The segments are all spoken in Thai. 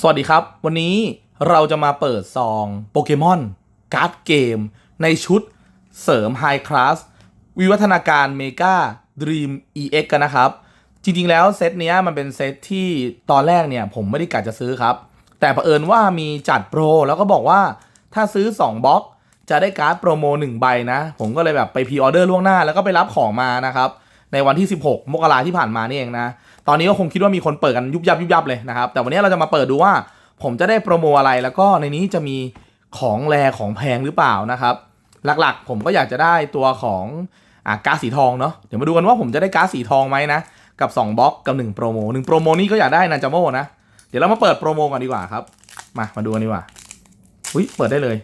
สวัสดีครับ วันนี้เราจะมาเปิดซองโปเกมอนการ์ดเกม ในชุดเสริมไฮคลาสวิวัฒนาการเมกาดรีม EX กันนะครับ จริงๆแล้วเซตเนี้ยมันเป็นเซตที่ตอนแรกเนี่ยผมไม่ได้กะจะซื้อครับ แต่เผอิญว่ามีจัดโปร แล้วก็บอกว่าถ้าซื้อ 2บล็อกจะได้การ์ดโปรโม1ใบนะ ผมก็เลยแบบไปพรีออเดอร์ล่วงหน้าแล้วก็ไปรับของมานะครับ ในวันที่ 16 มกราที่ผ่านมานี่เองนะ ตอนนี้ก็คงคิดว่ามีคนเปิดกันยุบยับยุบยับเลยนะครับ แต่วันนี้เราจะมาเปิดดูว่า ผมจะได้โปรโมอะไรแล้วก็ในนี้จะมีของแรของแพงหรือเปล่านะครับ หลักๆ ผมก็อยากจะได้ตัวของอ่าก๊าซสีทองเนาะเดี๋ยวมาดูกันว่าผมจะได้ก๊าซสีทองไหมนะกับ 2บล็อกกับ1โปรโม1โปรโมนี่ก็อยากได้นันจาโมนะเดี๋ยวเรามาเปิดโปรโมกันดีกว่าครับ มามาดูกันดีกว่าอุ้ยเปิดได้เลย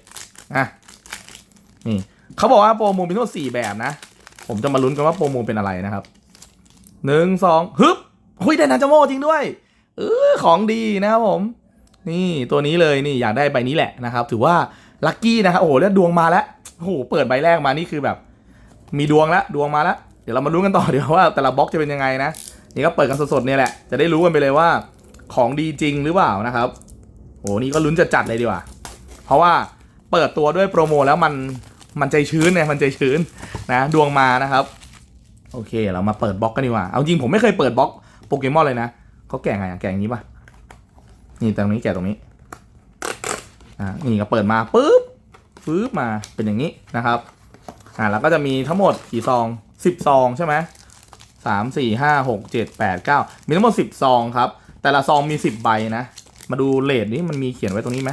อะนี่เขาบอกว่าโปรโมมีทั้งหมดสี่แบบนะ ผมจะมาลุ้นกันว่าโปรโมเป็นอะไรนะครับหนึ่งสองฮึบ หุยได้นันจาโมจริงด้วยเออของดีนะครับผม นี่ตัวนี้เลยนี่อยากได้ใบนี้แหละนะครับ ถือว่าลัคกี้นะครับโอ้โหแล้วดวงมาแล้วโอ้โหเปิดใบแรกมานี่คือแบบ มีดวงแล้วดวงมาแล้วเดี๋ยวเรามาลุ้นกันต่อเดี๋ยวว่าแต่ละบล็อกจะเป็นยังไงนะนี่ก็เปิดกันสดๆเนี่ยแหละจะได้รู้กันไปเลยว่าของดีจริงหรือเปล่านะครับโอ้นี่ก็ลุ้นจะจัดเลยดีกว่า เพราะว่าเปิดตัวด้วยโปรโมแล้วมันมันใจชื้นเนี่ยมันใจชื้นนะดวงมานะครับ โอเคเรามาเปิดบล็อกกันดีกว่า เอาจริงผมไม่เคยเปิดบล็อก ปเกมอนเลยนะเขาแกะไงแกะอย่างนี้ป่ะนี่ตรงนี้แกะตรงนี้อ่านี่ก็เปิดมาปุ๊บปุ๊บมาเป็นอย่างนี้นะครับอ่าแล้วก็จะมีทั้งหมดกี่ซองสิบซองใช่ไหมสามสี่ห้าหกเจ็ดแปดเก้ามีทั้งหมดสิบซองครับ แต่ละซองมีสิบใบนะ มาดูเลทนี้มันมีเขียนไว้ตรงนี้ไหม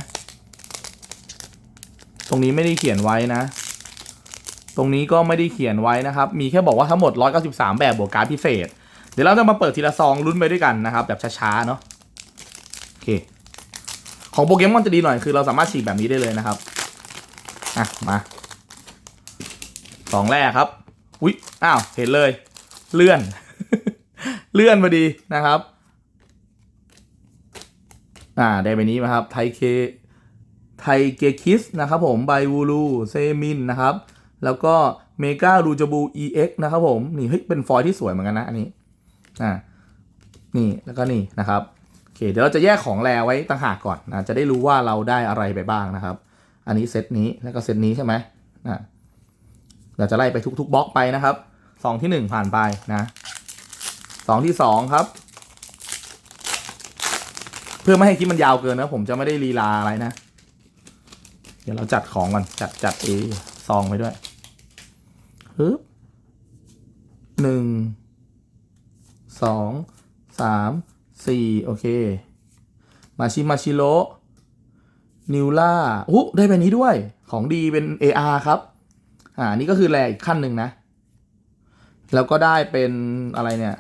ตรงนี้ไม่ได้เขียนไว้นะ ตรงนี้ก็ไม่ได้เขียนไว้นะครับ มีแค่บอกว่าทั้งหมด 193 แบบบวกการ์ดพิเศษ ดี๋ยวเราจะมาเปิดทีละซองลุ้นไปด้วยกันนะครับ แบบช้าๆเนาะโอเค ของโปเกมอนจะดีหน่อยคือเราสามารถฉีกแบบนี้ได้เลยนะครับอะมาสองแรกครับอุ๊ยอ้าวเห็นเลย เลื่อน เลื่อนพอดีนะครับ อ่าได้ไปนี้มาครับไทเคไทเกคิสนะครับผมไบวูลูเซมินนะครับ แล้วก็เมการูจบู EX นะครับผม นี่เฮ้ยเป็นฟอยล์ที่สวยเหมือนกันนะอันนี้ อ่านี่แล้วก็นี่นะครับโอเคเดี๋ยวเราจะแยกของแรไว้ต่างหากก่อนนะจะได้รู้ว่าเราได้อะไรไปบ้างนะครับ อันนี้เซตนี้แล้วก็เซตนี้ใช่ไหมอ่าเราจะไล่ไปทุกๆบล็อกไปนะครับสองที่หนึ่งผ่านไปนะสองที่สองครับ เพื่อไม่ให้คลิปมันยาวเกินนะผมจะไม่ได้ลีลาอะไรนะ เดี๋ยวเราจัดของก่อนจัดจัดเอซองไปด้วยฮึบหนึ่ง สองสามสี่โอเค มาชิมาชิโรนิวล่าอู้ได้แบบนี้ด้วย ของดีเป็น AR ครับ อ่า นี่ก็คือแรอีกขั้นหนึ่งนะ แล้วก็ได้เป็นอะไรเนี่ย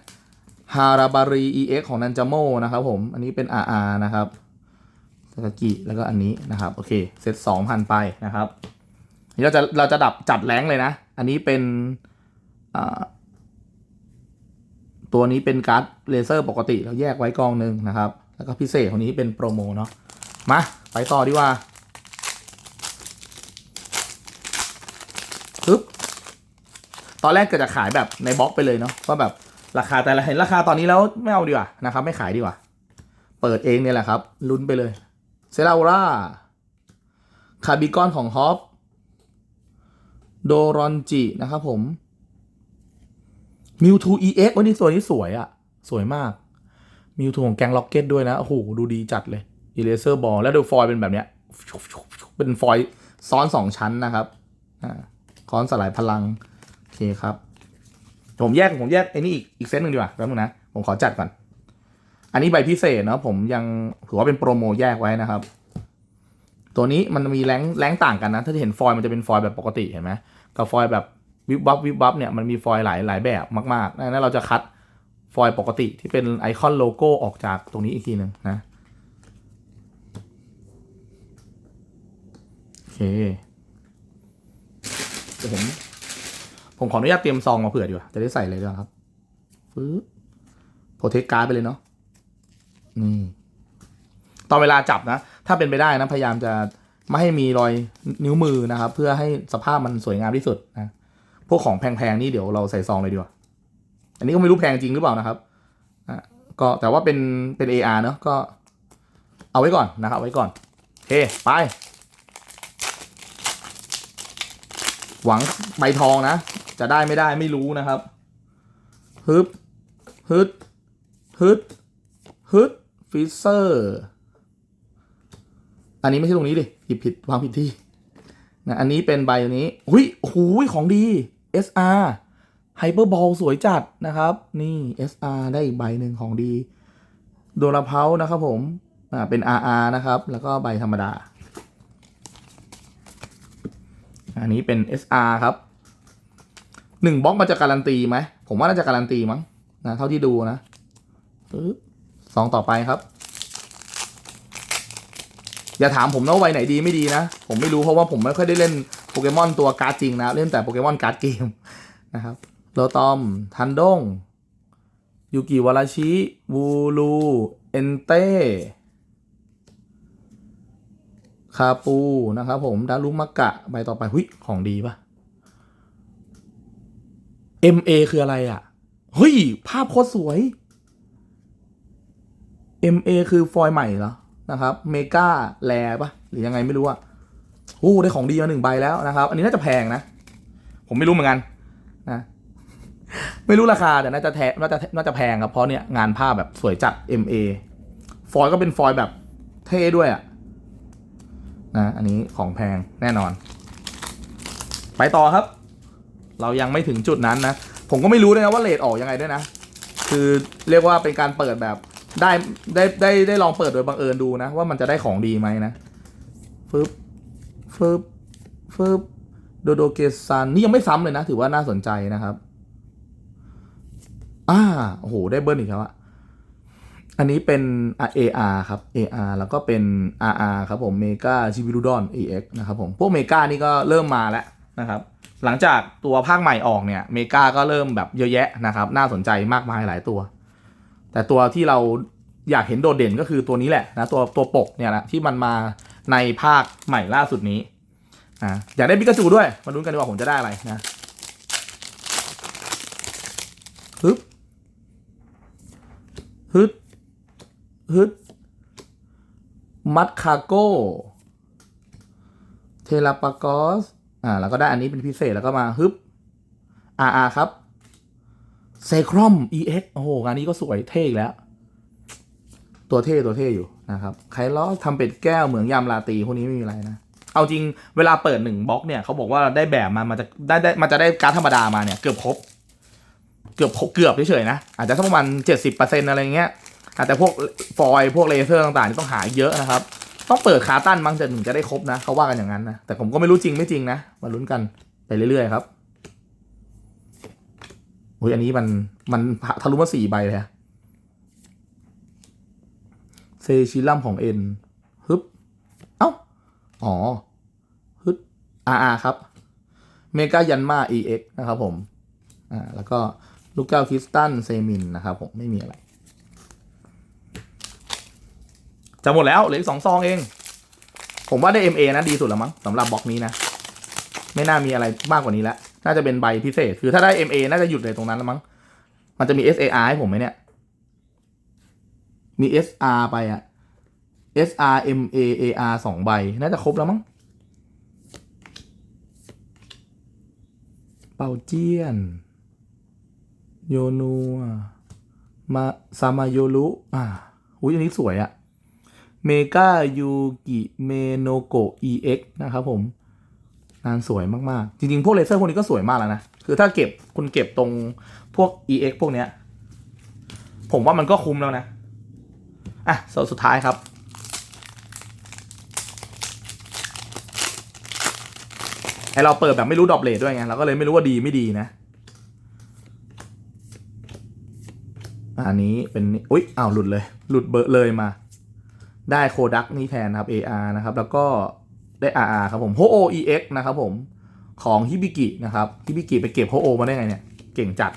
ฮาราบารี EX ของนันจาโมนะครับผม อันนี้เป็น RR นะครับสกากิ แล้วก็อันนี้นะครับ โอเค เซตสองพันไปนะครับ นี่เราจะ เราจะดับจัดแรงเลยนะ อันนี้เป็นอ่า ตัวนี้เป็นการ์ดเลเซอร์ปกติเราแยกไว้กองหนึ่งนะครับ แล้วก็พิเศษของนี้เป็นโปรโมเนาะมาไปต่อดีกว่าปึ๊บตอนแรกกิดจะขายแบบในบล็อกไปเลยเนาะว่าแบบราคาแต่ละเห็นราคาตอนนี้แล้วไม่เอาดีกว่านะครับ ไม่ขายดีกว่า เปิดเองเนี่ยแหละครับ ลุ้นไปเลยเซราอราคาร์บิกอนของฮอปโดรอนจินะครับผม มิวทู EX วันนี้ตัวนี้สวยอะสวยมากมิวทูของแกงล็อกเก็ตด้วยนะ โอ้โห ดูดีจัดเลยอีเลเซอร์บอลแล้วดูฟอยล์เป็นแบบเนี้ย เป็นฟอยล์ซ้อนสองชั้นนะครับอ่าค้อนสลายพลัง โอเคครับ ผมแยกผมแยกไอ้นี่อีกอีกเซตหนึ่งดีกว่าแป๊บนึงนะ ผมขอจัดก่อน อันนี้ใบพิเศษเนาะผมยังถือว่าเป็นโปรโมแยกไว้นะครับ ตัวนี้มันมีแรงแรงต่างกันนะ ถ้าที่เห็นฟอยล์มันจะเป็นฟอยล์แบบปกติเห็นไหมกับฟอยล์แบบ วิบวับวิบวับเนี่ยมันมีฟอยล์หลายหลายแบบมากๆดังนั้นเราจะคัดฟอยล์ปกติที่เป็นไอคอนโลโก้ออกจากตรงนี้อีกทีหนึ่งนะโอเคเดี๋ยวผมผมขออนุญาตเตรียมซองมาเผื่อดีกว่าจะได้ใส่เลยด้วยครับฟื้โปรเทคการ์ดไปเลยเนาะนี่ตอนเวลาจับนะ ถ้าเป็นไปได้นะ พยายามจะไม่ให้มีรอยนิ้วมือนะครับ เพื่อให้สภาพมันสวยงามที่สุดนะ พวกของแพงๆนี่เดี๋ยวเราใส่ซองเลยดีกว่า อันนี้ก็ไม่รู้แพงจริงหรือเปล่านะครับอะก็แต่ว่าเป็นเป็น AR เนาะก็เอาไว้ก่อนนะครับเอาไว้ก่อนโอเคไป หวังใบทองนะ จะได้ไม่ได้ไม่รู้นะครับฮึบฮึดฮึดฮึดฟิเซอร์ อันนี้ไม่ใช่ตรงนี้ดิหยิบผิดวางผิดที่นะอันนี้เป็นใบนี้หุยโอ้โหของดี SR ไฮเปอร์บอลสวยจัดนะครับ นี่ SR ได้อีกใบหนึ่งของดีโดราเพานะครับผมอ่าเป็น RR นะครับ แล้วก็ใบธรรมดา อันนี้เป็น SR ครับหนึ่งบล็อกมันจะการันตีไหม ผมว่าน่าจะการันตีมั้งนะเท่าที่ดูนะสองต่อไปครับ อย่าถามผมนะว่าใบไหนดีไม่ดีนะ ผมไม่รู้เพราะว่าผมไม่ค่อยได้เล่น เกมอนตัวการ์ดจริงนะเล่นแต่โปเกมอนการ์ดเกมนะครับโลตอม ทันดง ยูกิวาราชิวูลูเอนเต้คาปูนะครับผมดารุมะกะใบต่อไปหุยของดีปะ MA คืออะไรอะเฮ้ย ภาพโคตรสวย MA คือฟอยใหม่เหรอ นะครับ เมกาแลปะหรือยังไงไม่รู้อะ โอ้ได้ของดีมาหนึ่งใบแล้วนะครับ อันนี้น่าจะแพงนะ ผมไม่รู้เหมือนกันนะไม่รู้ราคาแต่น่าจะแทน่าจะน่าจะแพงครับเพราะเนี่ยงานภาแบบสวยจัด MA ฟอยล์ก็เป็นฟอยล์แบบเท่ด้วยอะนะอันนี้ของแพงแน่นอน ไปต่อครับ เรายังไม่ถึงจุดนั้นนะ ผมก็ไม่รู้ด้วยนะว่าเลทออกยังไงด้วยนะ คือเรียกว่าเป็นการเปิดแบบได้ได้ได้ได้ลองเปิดโดยบังเอิญดูนะ ว่ามันจะได้ของดีไหมนะฟึบ ฟึบฟึบโดโดเกซันนี่ยังไม่ซ้ำเลยนะ ถือว่าน่าสนใจนะครับ อ่าโอ้โห ได้เบิ้ลอีกแล้วอะอันนี้เป็น AR ครับ AR แล้วก็เป็น RR ครับผมเมกาชิบิรุดอน EX นะครับผม พวกเมกานี่ก็เริ่มมาแล้วนะครับ หลังจากตัวภาคใหม่ออกเนี่ยเมกาก็เริ่มแบบเยอะแยะนะครับ น่าสนใจมากมายหลายตัว แต่ตัวที่เราอยากเห็นโดดเด่นก็คือตัวนี้แหละนะตัวตัวปกเนี่ยนะที่มันมา ในภาคใหม่ล่าสุดนี้นะอยากได้ปิกาจูด้วย มาดูกันดีกว่าผมจะได้อะไรนะฮึบฮึดฮึดมัดคาโก้เทลาปากอสอ่าแล้วก็ได้อันนี้เป็นพิเศษแล้วก็มาฮึบอาอาครับเซครอม EX โอ้โหงานนี้ก็สวยเท่อีกแล้ว ตัวเท่ตัวเท่อยู่นะครับไคลอสทำเป็ดแก้วเหมืองยามลาตีพวกนี้ไม่มีอะไรนะ เอาจริงเวลาเปิดหนึ่งบล็อกเนี่ยเขาบอกว่าได้แบบมามันจะได้ได้มันจะได้การธรรมดามาเนี่ยเกือบครบ เกือบเกือบเฉยๆนะ อาจจะสักประมาณเจ็ดสิบเปอร์เซ็นต์อะไรเงี้ยอาจจะพวกฟอยพวกเลเซอร์ต่างๆนี่ต้องหาเยอะนะครับ ต้องเปิดคาตั้นมั้งจะถึงจะได้ครบนะเขาว่ากันอย่างนั้นนะแต่ผมก็ไม่รู้จริงไม่จริงนะมาลุ้นกันไปเรื่อยๆครับโอ้ยอันนี้มันมันทะลุมาสี่ใบเลยอะ ชิลัมของเอ็นฮึบ เอ้า อ๋อ ฮึดอาอาครับ เมกายันมา EX นะครับผม อ่า แล้วก็ลูกแก้วคริสตันเซมินนะครับผม ไม่มีอะไร จะหมดแล้วเหลืออีกสองซองเอง ผมว่าได้ MA นะดีสุดแล้วมั้งสำหรับบล็อกนี้นะ ไม่น่ามีอะไรมากกว่านี้แล้ว น่าจะเป็นใบพิเศษ คือถ้าได้ MA น่าจะหยุดเลยตรงนั้นแล้วมั้ง มันจะมี SAR ให้ผมไหมเนี่ย มี SR ไปอะ SR MA AR สองใบ น่าจะครบแล้วมั้ง เปาเจียน โยนัวมาซามาโยรุอ่าอุ้ยอันนี้สวยอะเมกายูกิเมโนโก EX นะครับผมงานสวยมาก ๆ จริง ๆ พวกเลเซอร์พวกนี้ก็สวยมากแล้วนะ คือถ้าเก็บคุณเก็บตรงพวก EX พวกเนี้ย ผมว่ามันก็คุ้มแล้วนะ อะโซนสุดท้ายครับ ไอเราเปิดแบบไม่รู้ดรอปเลทด้วยไง เราก็เลยไม่รู้ว่าดีไม่ดีนะ อันนี้เป็นอุ๊ยอ้าวหลุดเลย หลุดเบอร์เลยมา ได้โคดักนี่แทนนะครับ AR นะครับ แล้วก็ได้ RR ครับผมโฮโอ EX นะครับผมของฮิบิกินะครับฮิบิกิไปเก็บโฮโอมาได้ไงเนี่ย เก่งจัด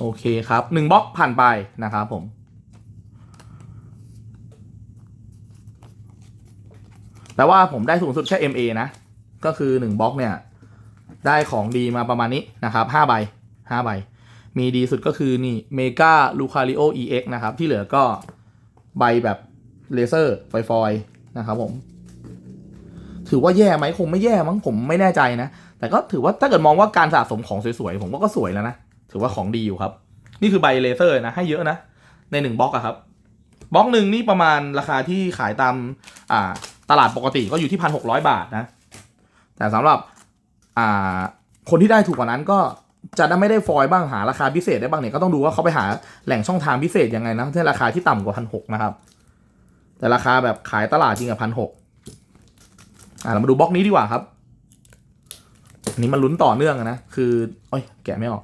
โอเคครับหนึ่งบล็อกผ่านไปนะครับผมแต่ว่าผมได้สูงสุดแค่ MA นะ ก็คือหนึ่งบล็อกเนี่ย ได้ของดีมาประมาณนี้นะครับห้าใบห้าใบ มีดีสุดก็คือนี่เมกาลูคาริโอ EX นะครับ ที่เหลือก็ใบแบบเลเซอร์ไฟฟอยนะครับผม ถือว่าแย่ไหมคงไม่แย่มั้งผมไม่แน่ใจนะ แต่ก็ถือว่าถ้าเกิดมองว่าการสะสมของสวยๆ ผมว่าก็สวยแล้วนะ ถือว่าของดีอยู่ครับ นี่คือใบเลเซอร์นะให้เยอะนะ ในหนึ่งบล็อกอะครับบล็อกหนึ่งนี่ประมาณราคาที่ขายตามอ่าตลาดปกติก็อยู่ที่พันหกร้อยบาทนะ แต่สำหรับอ่าคนที่ได้ถูกกว่านั้นก็จะได้ไม่ได้ฟอยล์บ้างหาราคาพิเศษได้บ้างเนี่ยก็ต้องดูว่าเขาไปหาแหล่งช่องทางพิเศษยังไงนะที่ราคาที่ต่ำกว่าพันหกนะครับ แต่ราคาแบบขายตลาดจริงอะพันหกอ่าเรามาดูบล็อกนี้ดีกว่าครับ อันนี้มันลุ้นต่อเนื่องนะคือโอ้ยแกะไม่ออก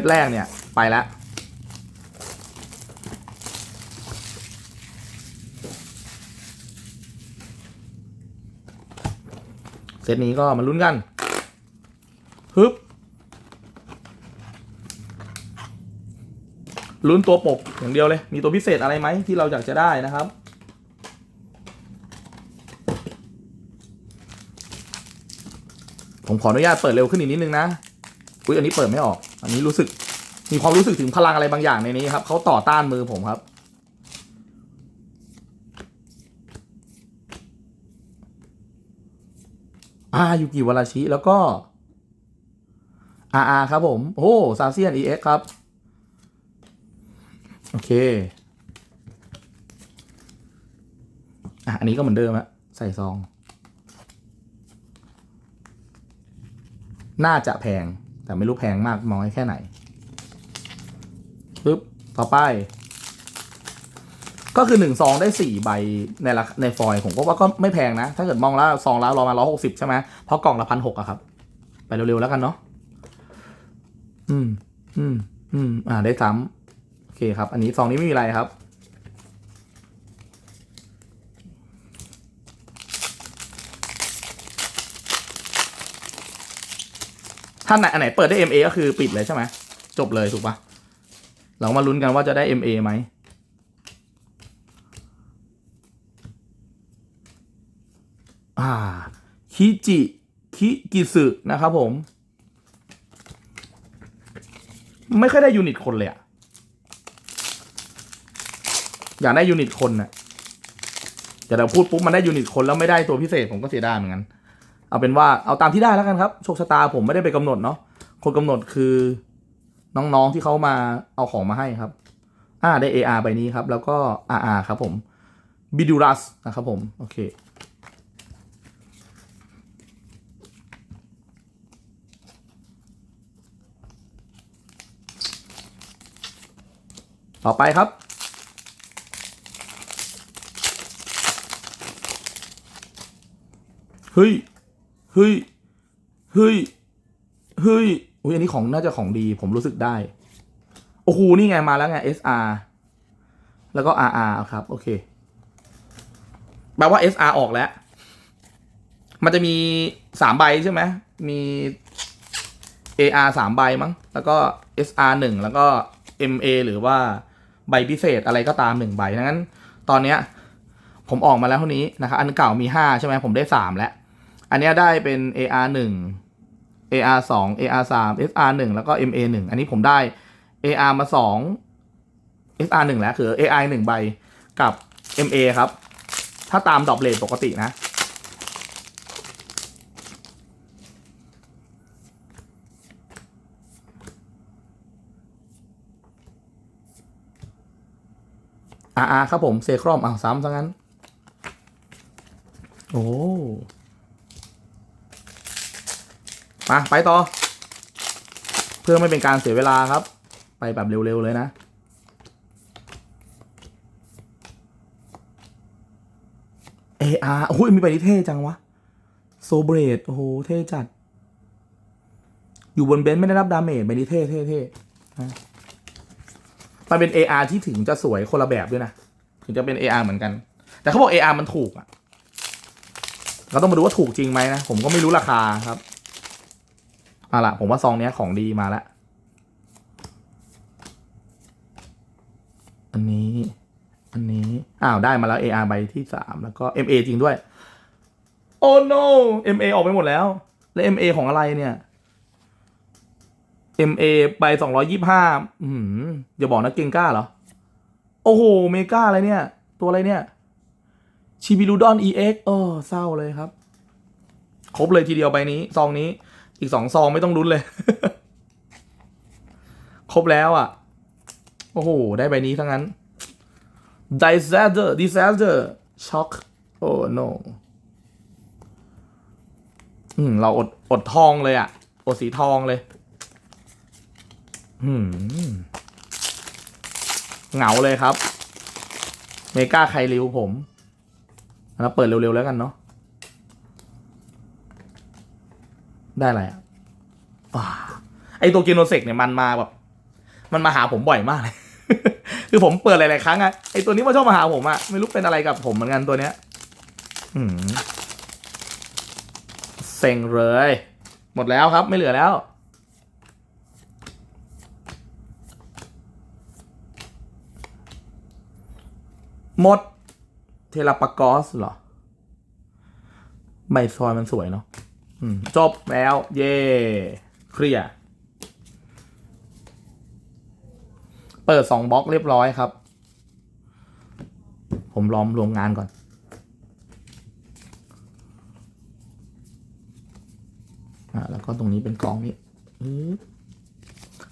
ตแรกเนี่ยไปแล้วเซตนี้ก็มาลุ้นกันฮึบลุ้นตัวปกอย่างเดียวเลย มีตัวพิเศษอะไรไหมที่เราอยากจะได้นะครับ ผมขออนุญาตเปิดเร็วขึ้นอีกนิดนึงนะ อุ้ยอันนี้เปิดไม่ออก อันนี้รู้สึก มีความรู้สึกถึงพลังอะไรบางอย่างในนี้ครับเขาต่อต้านมือผมครับ อายูกิวาราชิแล้วก็อาอาครับผม โอ้ซาเซียน EX ครับ โอเค อะ อันนี้ก็เหมือนเดิมฮะใส่ซอง น่าจะแพง แต่ไม่รู้แพงมากน้อยแค่ไหนปึ๊บต่อไป ก็คือหนึ่งซองได้สี่ใบในราคาในฟอยล์ผมก็ว่าก็ไม่แพงนะ ถ้าเกิดมองแล้วซองแล้วรอมาร้อยหกสิบใช่ไหมเพราะกล่องละพันหกอะครับ ไปเร็วๆแล้วกันเนาะอืม อืม อืม อ่าได้ซ้ำโอเคครับ อันนี้ซองนี้ไม่มีอะไรครับ ถ้าไหนอันไหนเปิดได้ MA ก็คือปิดเลยใช่ไหมจบเลยถูกปะเรามาลุ้นกันว่าจะได้ MA ไหมอ่าคิจิคิกิสึนะครับผม ไม่ค่อยได้ยูนิตคนเลยอะอยากได้ยูนิตคนน่ะแต่เดี๋ยวพูดปุ๊บมันได้ยูนิตคนแล้วไม่ได้ตัวพิเศษผมก็เสียดายเหมือนกัน เอาเป็นว่าเอาตามที่ได้แล้วกันครับโชคชะตาผมไม่ได้ไปกำหนดเนาะคนกำหนดคือน้องๆที่เขามาเอาของมาให้ครับ อ่าได้ AR ใบนี้ครับ แล้วก็ RR ครับผมบิดูรัสนะครับผม โอเค ต่อไปครับเฮ้ย เฮ้ยเฮ้ยเฮ้ยอุ้ยอันนี้ของน่าจะของดี ผมรู้สึกได้ โอ้โหนี่ไงมาแล้วไง SR แล้วก็ RR ครับ โอเคแปลว่า SR ออกแล้ว มันจะมีสามใบใช่ไหมมี AR สามใบมั้ง แล้วก็ SR หนึ่งแล้วก็ MA หรือว่าใบพิเศษอะไรก็ตามหนึ่งใบดังนั้น ตอนเนี้ย ผมออกมาแล้วเท่านี้นะครับ อันเก่ามีห้าใช่ไหมผมได้สามแล้ว อันนี้ได้เป็น AR หนึ่ง AR สอง AR สาม SR หนึ่งแล้วก็ MA หนึ่งอันนี้ผมได้ AR มาสอง SR หนึ่งแล้วคือ AI หนึ่งใบกับ MA ครับ ถ้าตามดรอปเลทปกตินะอ่าครับผมเซครอมอ่าซ้ำซะงั้น โอ้ มาไปต่อ เพื่อไม่เป็นการเสียเวลาครับ ไปแบบเร็วๆเลยนะ AR โอ้ยมีไปที่เท่จังวะ โซเบรดโอ้โห เท่จัด อยู่บนเบนซ์ไม่ได้รับดาเมจไปนี่เท่เท่เท่นะมันเป็น AR ที่ถึงจะสวยคนละแบบด้วยนะ ถึงจะเป็น AR เหมือนกัน แต่เขาบอก AR มันถูกอะ เราต้องมาดูว่าถูกจริงไหมนะ ผมก็ไม่รู้ราคาครับ เอาล่ะผมว่าซองเนี้ยของดีมาแล้ว อันนี้ อันนี้ อ้าวได้มาแล้ว AR ใบที่สามแล้วก็ MA จริงด้วย โอ้ no MA ออกไปหมดแล้ว แล้ว MA ของอะไรเนี่ย MA ใบสองร้อยยี่ห้าอืมอย่าบอกนะเกงก้าเหรอ โอ้โห เมก้าอะไรเนี่ย ตัวอะไรเนี่ย ชิบิลูดอน EX เออเศร้าเลยครับ ครบเลยทีเดียวใบนี้ ซองนี้ อีกสองซองไม่ต้องลุ้นเลย ครบแล้วอะ โอ้โห ได้ใบนี้ทั้งนั้น disaster disaster shock oh no อืม เราอด อดทองเลยอะ อดสีทองเลย อืม เหงาเลยครับ เมกาไคริวผม แล้วเปิดเร็วๆแล้วกันเนาะ ได้อะไรอะว้าไอตัวเกโนเซกเนี่ยมันมาแบบ มันมาหาผมบ่อยมากเลย คือผมเปิดหลาย ๆ ครั้งอะไอตัวนี้มันชอบมาหาผมอะไม่รู้เป็นอะไรกับผมเหมือนกันตัวเนี้ยอืมเซ็งเลย หมดแล้วครับไม่เหลือแล้วหมด เทลปากอสเหรอ ใบซอยมันสวยเนาะ จบแล้ว เย่เคลียร์เปิดสองบล็อกเรียบร้อยครับ ผมล้อมรวมงานก่อน อ่าแล้วก็ตรงนี้เป็นกองนี้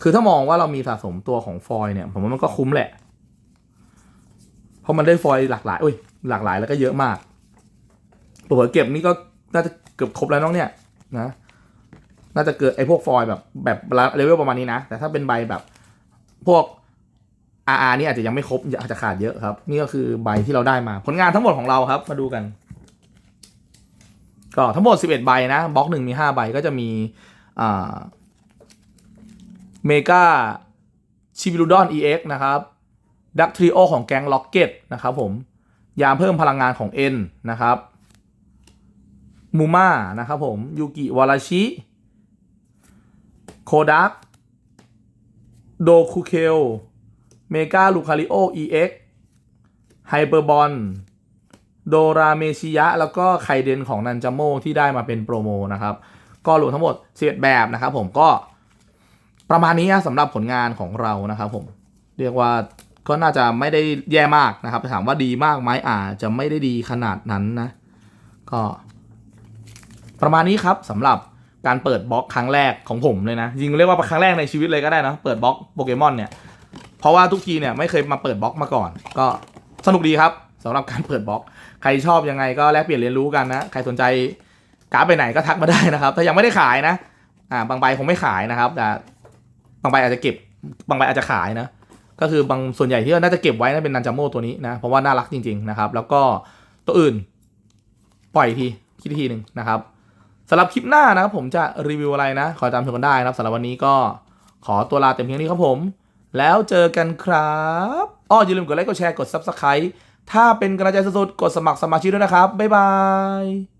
คือถ้ามองว่าเรามีสะสมตัวของฟอยล์เนี่ย ผมว่ามันก็คุ้มแหละ เพราะมันได้ฟอยล์หลากหลาย อุ้ย หลากหลายแล้วก็เยอะมากเผื่อเก็บนี่ก็น่าจะ เกือบครบแล้วน้องเนี่ยนะน่าจะเกิดไอ้พวกฟอยล์แบบแบบเลเวลประมาณนี้นะ แต่ถ้าเป็นใบแบบพวก RR นี่อาจจะยังไม่ครบอาจจะขาดเยอะครับ นี่ก็คือใบที่เราได้มา ผลงานทั้งหมดของเราครับ มาดูกัน ก็ทั้งหมด 11 ใบนะ บล็อกหนึ่งมี 5 ใบก็จะมีเมกาชิบิลูดอน EX นะครับดักทริโอของแก๊งล็อกเก็ตนะครับผม ยามเพิ่มพลังงานของ N นะครับ มูม่านะครับผม ยูกิวาราชิ โคดัก โดคุเคล เมกาลูคาริโอ EX ไฮเปอร์บอล โดราเมชิยะ แล้วก็ไคเดนของนันจาโมที่ได้มาเป็นโปรโมนะครับ ก็รวมทั้งหมด11แบบนะครับผมก็ประมาณนี้สำหรับผลงานของเรานะครับผม เรียกว่าก็น่าจะไม่ได้แย่มากนะครับถามว่าดีมากไหมอาจจะไม่ได้ดีขนาดนั้นนะ ก็ ประมาณนี้ครับสำหรับการเปิดบล็อกครั้งแรกของผมเลยนะจริงเรียกว่าครั้งแรกในชีวิตเลยก็ได้นะเปิดบล็อกโปเกมอนเนี่ยเพราะว่าทุกทีเนี่ยไม่เคยมาเปิดบล็อกมาก่อน ก็สนุกดีครับสำหรับการเปิดบล็อก ใครชอบยังไงก็แลกเปลี่ยนเรียนรู้กันนะใครสนใจการ์ดไปไหนก็ทักมาได้นะครับถ้ายังไม่ได้ขายนะอ่าบางใบคงไม่ขายนะครับแต่บางใบอาจจะเก็บบางใบอาจจะขายนะ ก็คือบางส่วนใหญ่ที่น่าจะเก็บไว้น่าเป็นนันจาโมตัวนี้นะเพราะว่าน่ารักจริง ๆนะครับ แล้วก็ตัวอื่น ปล่อยทีคิดทีหนึ่งนะครับ สำหรับคลิปหน้านะครับผมจะรีวิวอะไรนะ ขอตามชมกันได้นะครับสำหรับวันนี้ก็ขอตัวลาเต็มเพียงนี้ครับผม แล้วเจอกันครับอ้ออย่าลืมกดไลค์กดแชร์กด Subscribe ถ้าเป็นกำลังใจสุดๆกดสมัครสมาชิกด้วยนะครับ บ๊ายบาย